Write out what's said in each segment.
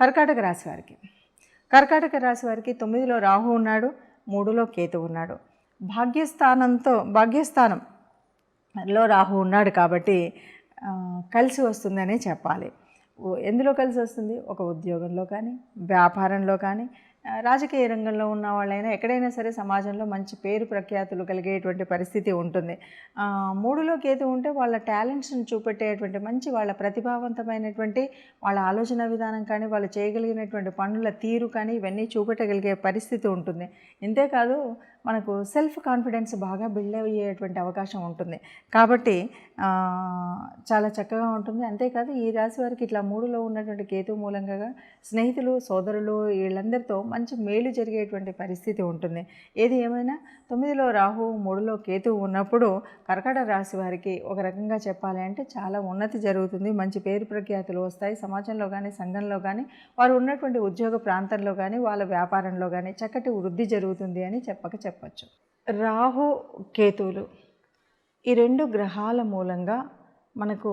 కర్కాటక రాశి వారికి. కర్కాటక రాశి వారికి తొమ్మిదిలో రాహు ఉన్నాడు మూడులో కేతు ఉన్నాడు. భాగ్యస్థానంతో భాగ్యస్థానం లో రాహు ఉన్నాడు కాబట్టి కలిసి వస్తుందనే చెప్పాలి. ఎందులో కలిసి వస్తుంది? ఒక ఉద్యోగంలో కానీ వ్యాపారంలో కానీ రాజకీయ రంగంలో ఉన్న వాళ్ళైనా ఎక్కడైనా సరే సమాజంలో మంచి పేరు ప్రఖ్యాతులు కలిగేటువంటి పరిస్థితి ఉంటుంది. మూడులో కేతు ఉంటే వాళ్ళ టాలెంట్స్ని చూపెట్టేటువంటి మంచి వాళ్ళ ప్రతిభావంతమైనటువంటి వాళ్ళ ఆలోచన విధానం కానీ వాళ్ళు చేయగలిగినటువంటి పనుల తీరు కానీ ఇవన్నీ చూపెట్టగలిగే పరిస్థితి ఉంటుంది. ఇంతేకాదు మనకు సెల్ఫ్ కాన్ఫిడెన్స్ బాగా బిల్డ్ అయ్యేటువంటి అవకాశం ఉంటుంది. కాబట్టి చాలా చక్కగా ఉంటుంది. అంతేకాదు ఈ రాశి వారికి ఇట్లా మూడులో ఉన్నటువంటి కేతు మూలంగా స్నేహితులు సోదరులు వీళ్ళందరితో మంచి మేలు జరిగేటువంటి పరిస్థితి ఉంటుంది. ఏది ఏమైనా? తొమ్మిదిలో రాహు మూడులో కేతు ఉన్నప్పుడు కర్కట రాశి వారికి ఒక రకంగా చెప్పాలి అంటే చాలా ఉన్నతి జరుగుతుంది. మంచి పేరు ప్రఖ్యాతులు వస్తాయి. సమాజంలో కానీ సంఘంలో కానీ వారు ఉన్నటువంటి ఉద్యోగ ప్రాంతంలో కానీ వాళ్ళ వ్యాపారంలో కానీ చక్కటి వృద్ధి జరుగుతుంది అని చెప్పక చెప్పచ్చు. రాహు కేతువులు ఈ రెండు గ్రహాల మూలంగా మనకు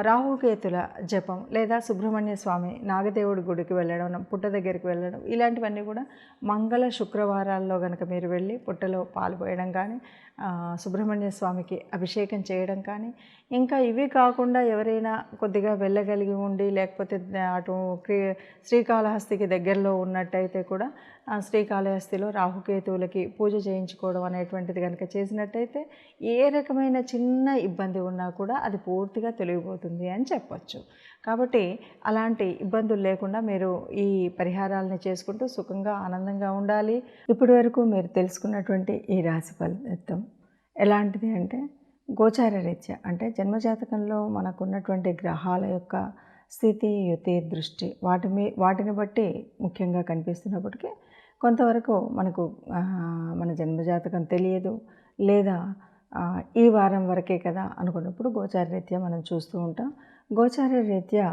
రాహుకేతుల జపం లేదా సుబ్రహ్మణ్య స్వామి నాగదేవుడి గుడికి వెళ్ళడం పుట్ట దగ్గరికి వెళ్ళడం ఇలాంటివన్నీ కూడా మంగళ శుక్రవారాల్లో కనుక మీరు వెళ్ళి పుట్టలో పాలు పోయడం కానీ సుబ్రహ్మణ్య స్వామికి అభిషేకం చేయడం కానీ ఇంకా ఇవి కాకుండా ఎవరైనా కొద్దిగా వెళ్ళగలిగి ఉండి లేకపోతే అటు శ్రీకాళహస్తికి దగ్గరలో ఉన్నట్టయితే కూడా శ్రీకాళహస్తిలో రాహుకేతువులకి పూజ చేయించుకోవడం అనేటువంటిది కనుక చేసినట్టయితే ఏ రకమైన చిన్న ఇబ్బంది ఉన్నా కూడా అది పూర్తిగా జరిగిపోతుంది అని చెప్పచ్చు. కాబట్టి అలాంటి ఇబ్బందులు లేకుండా మీరు ఈ పరిహారాలని చేసుకుంటూ సుఖంగా ఆనందంగా ఉండాలి. ఇప్పటి వరకు మీరు తెలుసుకున్నటువంటి ఈ రాశి ఫలితం ఎలాంటిది అంటే గోచార రీత్యా అంటే జన్మజాతకంలో మనకున్నటువంటి గ్రహాల యొక్క స్థితి యుతి దృష్టి వాటి మీ వాటిని బట్టి ముఖ్యంగా కనిపిస్తున్నప్పటికీ కొంతవరకు మనకు మన జన్మజాతకం తెలియదు. లేదా ఈ వారం వరకే కదా అనుకున్నప్పుడు గోచార రీత్యా మనం చూస్తూ ఉంటాం. గోచార రీత్యా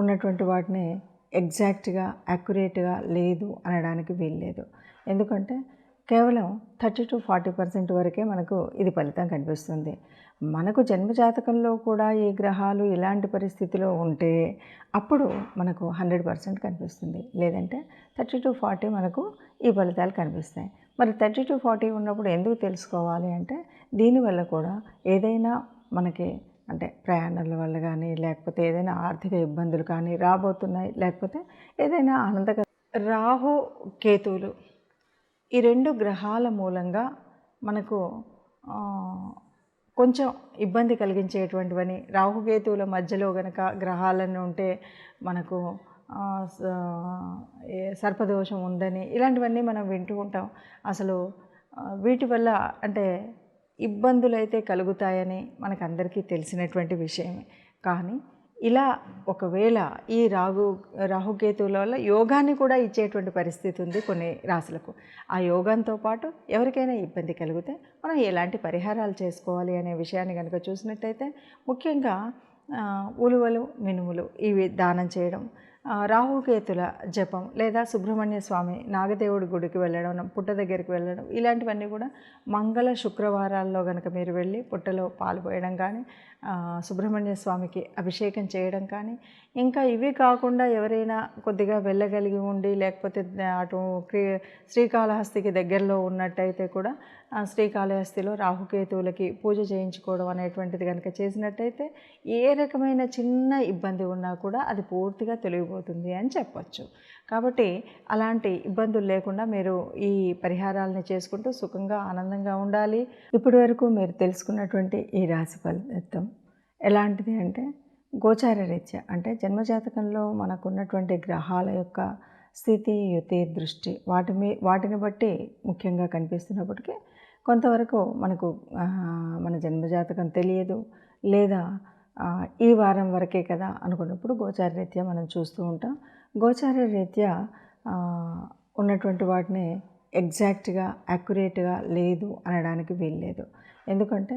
ఉన్నటువంటి వాటిని ఎగ్జాక్ట్గా యాక్యురేట్గా లేదు అనడానికి వీల్లేదు. ఎందుకంటే కేవలం థర్టీ టు ఫార్టీ పర్సెంట్ వరకే మనకు ఇది ఫలితం కనిపిస్తుంది. మనకు జన్మజాతకంలో కూడా ఈ గ్రహాలు ఇలాంటి పరిస్థితిలో ఉంటే అప్పుడు మనకు హండ్రెడ్ పర్సెంట్ కనిపిస్తుంది. లేదంటే థర్టీ టు ఫార్టీ మనకు ఈ ఫలితాలు కనిపిస్తాయి. మరి థర్టీ టు ఫార్టీ ఉన్నప్పుడు ఎందుకు తెలుసుకోవాలి అంటే దీనివల్ల కూడా ఏదైనా మనకి అంటే ప్రయాణాల వల్ల కానీ లేకపోతే ఏదైనా ఆర్థిక ఇబ్బందులు కానీ రాబోతున్నాయి లేకపోతే ఏదైనా ఆనందకర రాహు కేతువులు ఈ రెండు గ్రహాల మూలంగా మనకు కొంచెం ఇబ్బంది కలిగించేటువంటివని రాహుకేతువుల మధ్యలో గనక గ్రహాలను ఉంటే మనకు సర్పదోషం ఉందని ఇలాంటివన్నీ మనం వింటూ ఉంటాం అసలు వీటి వల్ల అంటే ఇబ్బందులు అయితే కలుగుతాయని మనకందరికీ తెలిసినటువంటి విషయమే. కానీ ఇలా ఒకవేళ ఈ రాహు రాహుకేతువుల వల్ల యోగాన్ని కూడా ఇచ్చేటువంటి పరిస్థితి ఉంది కొన్ని రాశులకు ఆ యోగంతో పాటు ఎవరికైనా ఇబ్బంది కలిగితే మనం ఎలాంటి పరిహారాలు చేసుకోవాలి అనే విషయాన్ని కనుక చూసినట్టయితే ముఖ్యంగా ఉలువలు మినుములు ఇవి దానం చేయడం రాహుకేతుల జపం లేదా సుబ్రహ్మణ్య స్వామి నాగదేవుడి గుడికి వెళ్ళడం పుట్ట దగ్గరికి వెళ్ళడం ఇలాంటివన్నీ కూడా మంగళ శుక్రవారాల్లో కనుక మీరు వెళ్ళి పుట్టలో పాలు పోయడం కానీ సుబ్రహ్మణ్య స్వామికి అభిషేకం చేయడం కానీ ఇంకా ఇవి కాకుండా ఎవరైనా కొద్దిగా వెళ్ళగలిగి ఉండి లేకపోతే అటు శ్రీకాళహస్తికి దగ్గరలో ఉన్నట్టయితే కూడా శ్రీకాళహస్తిలో రాహుకేతువులకి పూజ చేయించుకోవడం అనేటువంటిది కనుక చేసినట్టయితే ఏ రకమైన చిన్న ఇబ్బంది ఉన్నా కూడా అది పూర్తిగా తొలగిపోతుంది అని చెప్పచ్చు. కాబట్టి అలాంటి ఇబ్బందులు లేకుండా మీరు ఈ పరిహారాలని చేసుకుంటూ సుఖంగా ఆనందంగా ఉండాలి. ఇప్పటి వరకు మీరు తెలుసుకున్నటువంటి ఈ రాశి ఫలితం ఎలాంటిది అంటే గోచార రీత్యా అంటే జన్మజాతకంలో మనకున్నటువంటి గ్రహాల యొక్క స్థితి యుతి దృష్టి వాటి మీ వాటిని బట్టి ముఖ్యంగా కనిపిస్తున్నప్పటికీ కొంతవరకు మనకు మన జన్మజాతకం తెలియదు. లేదా ఈ వారం వరకే కదా అనుకున్నప్పుడు గోచార రీత్యా మనం చూస్తూ ఉంటాం. గోచార రీత్యా ఉన్నటువంటి వాటిని ఎగ్జాక్ట్గా యాక్యురేట్గా లేదు అనడానికి వీల్లేదు. ఎందుకంటే